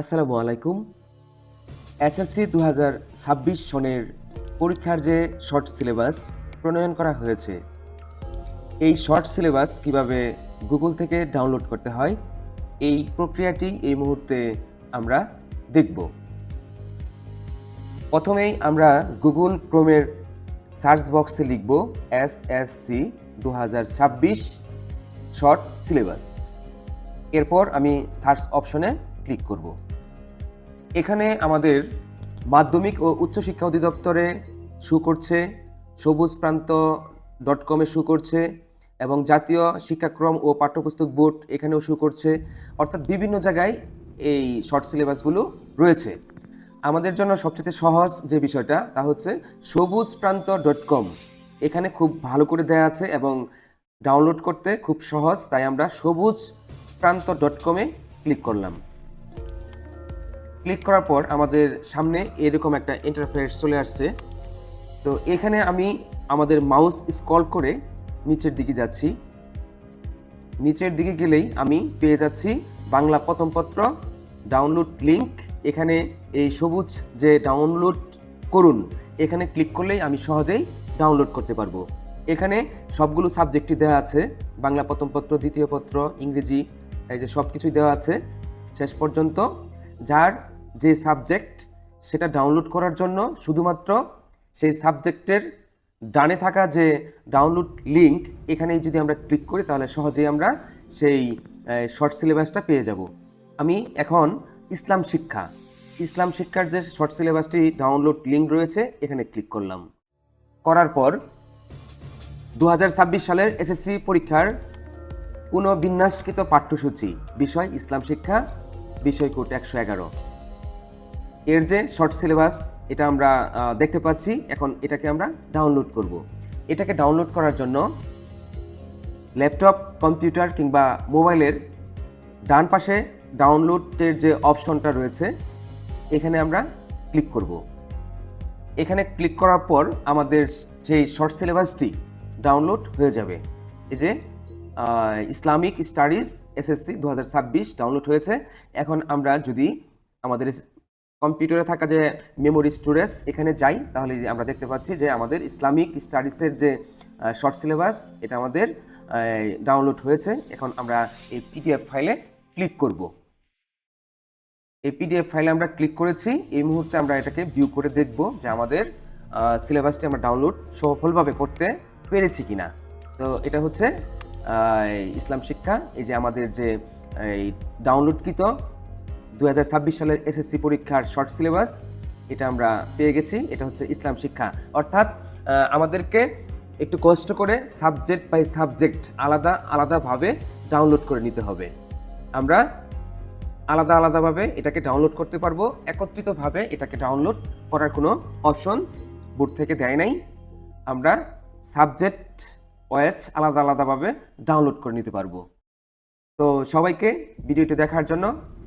আসসালামু আলাইকুম। এসএসসি দু হাজার ছাব্বিশ সনের পরীক্ষার যে শর্ট সিলেবাস প্রণয়ন করা হয়েছে, এই শর্ট সিলেবাস কীভাবে গুগল থেকে ডাউনলোড করতে হয়, এই প্রক্রিয়াটি এই মুহূর্তে আমরা দেখব। প্রথমেই আমরা গুগল ক্রোমের সার্চ বক্সে লিখব এস এস সি দু হাজার ছাব্বিশ শর্ট সিলেবাস। এরপর আমি সার্চ অপশনে ক্লিক করব। এখানে আমাদের মাধ্যমিক ও উচ্চশিক্ষা অধিদপ্তরে শু করছে সবুজ প্রান্ত ডট কমে শু করছে এবং জাতীয় শিক্ষাক্রম ও পাঠ্যপুস্তক বোর্ড এখানেও শু করছে। অর্থাৎ বিভিন্ন জায়গায় এই শর্ট সিলেবাসগুলো রয়েছে। আমাদের জন্য সবচেয়ে সহজ যে বিষয়টা তা হচ্ছে সবুজ প্রান্ত ডট কম এখানে খুব ভালো করে দেয়া আছে এবং ডাউনলোড করতে খুব সহজ, তাই আমরা সবুজ প্রান্ত ডট কমে ক্লিক করলাম। ক্লিক করার পর আমাদের সামনে এরকম একটা ইন্টারফেস চলে আসছে। তো এখানে আমি আমাদের মাউস স্ক্রল করে নিচের দিকে যাচ্ছি। নিচের দিকে গেলেই আমি পেয়ে যাচ্ছি বাংলা প্রথম পত্র ডাউনলোড লিঙ্ক এখানে এই সবুজ যে ডাউনলোড করুন, এখানে ক্লিক করলেই আমি সহজেই ডাউনলোড করতে পারব। এখানে সবগুলো সাবজেক্টই দেওয়া আছে, বাংলা প্রথম পত্র, দ্বিতীয় পত্র, ইংরেজি, এই যে সব কিছুই দেওয়া আছে। শেষ পর্যন্ত, যার যে সাবজেক্ট সেটা ডাউনলোড করার জন্য শুধুমাত্র সেই সাবজেক্টের ডানে থাকা যে ডাউনলোড লিংক এখানে যদি আমরা ক্লিক করি তাহলে সহজেই আমরা সেই শর্ট সিলেবাসটা পেয়ে যাব। আমি এখন ইসলাম শিক্ষা। ইসলাম শিক্ষার যে শর্ট সিলেবাসটি ডাউনলোড লিঙ্ক রয়েছে এখানে ক্লিক করলাম। করার পর দু হাজার ছাব্বিশ সালের এসএসসি পরীক্ষার পুনঃবিন্যাসকৃত পাঠ্যসূচি, বিষয় ইসলাম শিক্ষা, বিষয় কোট একশো এগারো। এর যে শর্ট সিলেবাস এটা আমরা দেখতে পাচ্ছি। এখন এটাকে আমরা ডাউনলোড করব। এটাকে ডাউনলোড করার জন্য ল্যাপটপ, কম্পিউটার কিংবা মোবাইলের ডান পাশে ডাউনলোডের যে অপশনটা রয়েছে, এখানে আমরা ক্লিক করব। এখানে ক্লিক করার পর আমাদের যেই শর্ট সিলেবাসটি ডাউনলোড হয়ে যাবে। এই যে ইসলামিক স্টাডিজ এসএসসি দু হাজার ছাব্বিশ ডাউনলোড হয়েছে। এখন আমরা যদি আমাদের কম্পিউটারে থাকা যে মেমোরি স্টোরেজ এখানে যাই, তাহলে আমরা দেখতে পাচ্ছি যে আমাদের ইসলামিক স্টাডিজের যে শর্ট সিলেবাস এটা আমাদের ডাউনলোড হয়েছে। এখন আমরা এই পিডিএফ ফাইলে ক্লিক করব। এই পিডিএফ ফাইলে আমরা ক্লিক করেছি। এই মুহূর্তে আমরা এটাকে ভিউ করে দেখব যে আমাদের সিলেবাসটি আমরা ডাউনলোড সফলভাবে করতে পেরেছি কিনা। তো এটা হচ্ছে ইসলাম শিক্ষা। এই যে আমাদের যে, এই ডাউনলোডকৃত দু হাজার ছাব্বিশ সালের এসএসসি পরীক্ষার শর্ট সিলেবাস এটা আমরা পেয়ে গেছি। এটা হচ্ছে ইসলাম শিক্ষা। অর্থাৎ আমাদেরকে একটু কষ্ট করে সাবজেক্ট বাই সাবজেক্ট আলাদা, আলাদাভাবে ডাউনলোড করে নিতে হবে। আমরা আলাদা, আলাদাভাবে এটাকে ডাউনলোড করতে পারব। একত্রিতভাবে এটাকে ডাউনলোড করার কোনো অপশন বোর্ড থেকে দেয় নাই। আমরা সাবজেক্ট ওয়েজ আলাদা, আলাদাভাবে ডাউনলোড করে নিতে পারব। তো সবাইকে ভিডিওটি দেখার জন্য